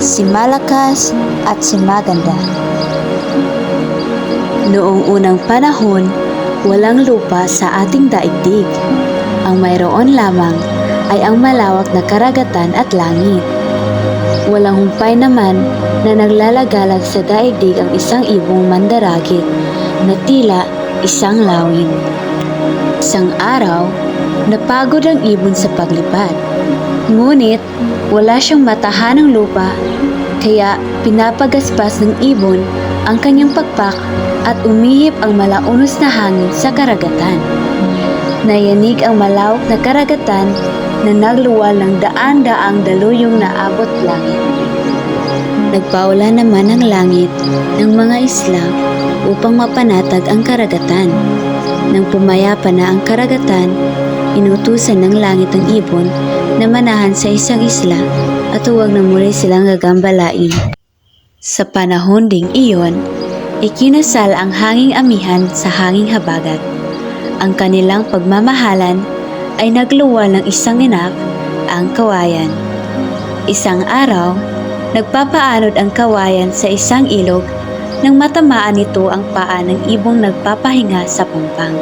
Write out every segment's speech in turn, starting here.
si Malakas at si Maganda. Noong unang panahon, walang lupa sa ating daigdig. Ang mayroon lamang ay ang malawak na karagatan at langit. Walang humpay naman na naglalagalag sa daigdig ang isang ibong mandaragit na tila isang lawin. Isang araw, napagod ang ibon sa paglipad. Ngunit wala siyang matahanang lupa, kaya pinapagaspas ng ibon ang kanyang pagpak at umihip ang malaunos na hangin sa karagatan. Nayanig ang malawak na karagatan na nagluwal ng daan-daang daluyong naabot langit. Nagpaula naman ang langit ng mga isla upang mapanatag ang karagatan. Nang pumayapa na ang karagatan, inutusan ng langit ang ibon na manahan sa isang isla at huwag na muli silang gagambalain. Sa panahon ding iyon, ikinasal ang hanging amihan sa hanging habagat. Ang kanilang pagmamahalan ay nagluwal ng isang inak, ang kawayan. Isang araw, nagpapaanod ang kawayan sa isang ilog nang matamaan nito ang paa ng ibong nagpapahinga sa pampang.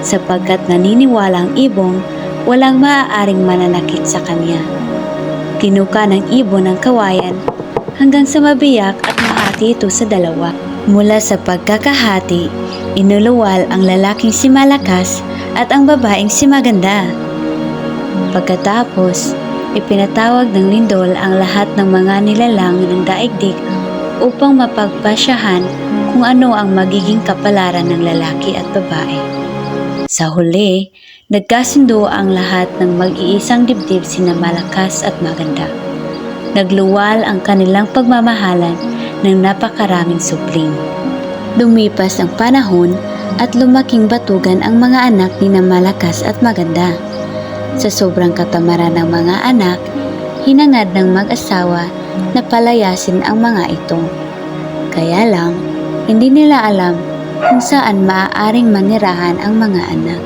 Sapagkat naniniwala ang ibong walang maaaring mananakit sa kanya. Tinuka ng ibon ang kawayan hanggang sa mabiyak at mahati ito sa dalawa. Mula sa pagkakahati, inuluwal ang lalaking si Malakas at ang babaeng si Maganda. Pagkatapos, ipinatawag ng lindol ang lahat ng mga nilalang ng daigdig upang mapagpasyahan kung ano ang magiging kapalaran ng lalaki at babae. Sa huli, nagkasundo ang lahat ng mag-iisang dibdib sina malakas at maganda. Nagluwal ang kanilang pagmamahalan ng napakaraming supling. Lumipas ang panahon at lumaking batugan ang mga anak ni na malakas at maganda. Sa sobrang katamaran ng mga anak, hinangad ng mag-asawa na palayasin ang mga ito. Kaya lang, hindi nila alam kung saan maaaring manirahan ang mga anak.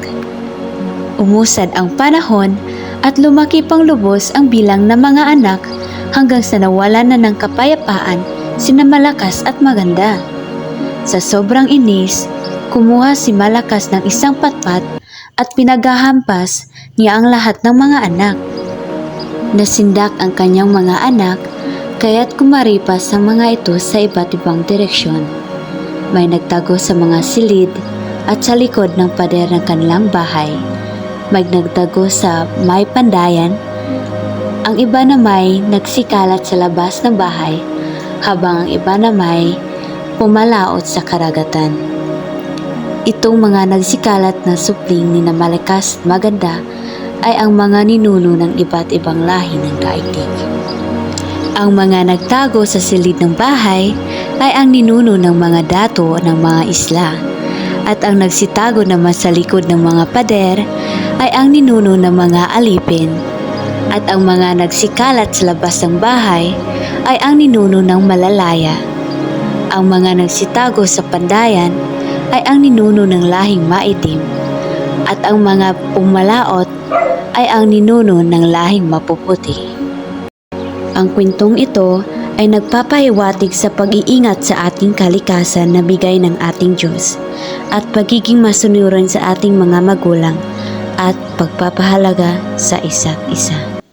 Umusad ang panahon at lumaki pang lubos ang bilang ng mga anak hanggang sa nawalan na ng kapayapaan sina Malakas at Maganda. Sa sobrang inis, kumuha si Malakas ng isang patpat at pinagahampas niya ang lahat ng mga anak. Nasindak ang kanyang mga anak kaya't kumaripas ang mga ito sa iba't ibang direksyon. May nagtago sa mga silid at sa likod ng pader ng kanilang bahay. May nagtago sa may pandayan. Ang iba na may nagsikalat sa labas ng bahay habang ang iba na may pumalaot sa karagatan. Itong mga nagsikalat na supling ni na malakas at maganda ay ang mga ninuno ng iba't ibang lahi ng daigdig. Ang mga nagtago sa silid ng bahay ay ang ninuno ng mga dato ng mga isla. At ang nagsitago naman sa likod ng mga pader ay ang ninuno ng mga alipin. At ang mga nagsikalat sa labas ng bahay ay ang ninuno ng malalaya. Ang mga nagsitago sa pandayan ay ang ninuno ng lahing maitim. At ang mga pumalaot ay ang ninuno ng lahing mapuputi. Ang kwentong ito ay nagpapahiwatig sa pag-iingat sa ating kalikasan na bigay ng ating Diyos at pagiging masunuran sa ating mga magulang at pagpapahalaga sa isa't isa.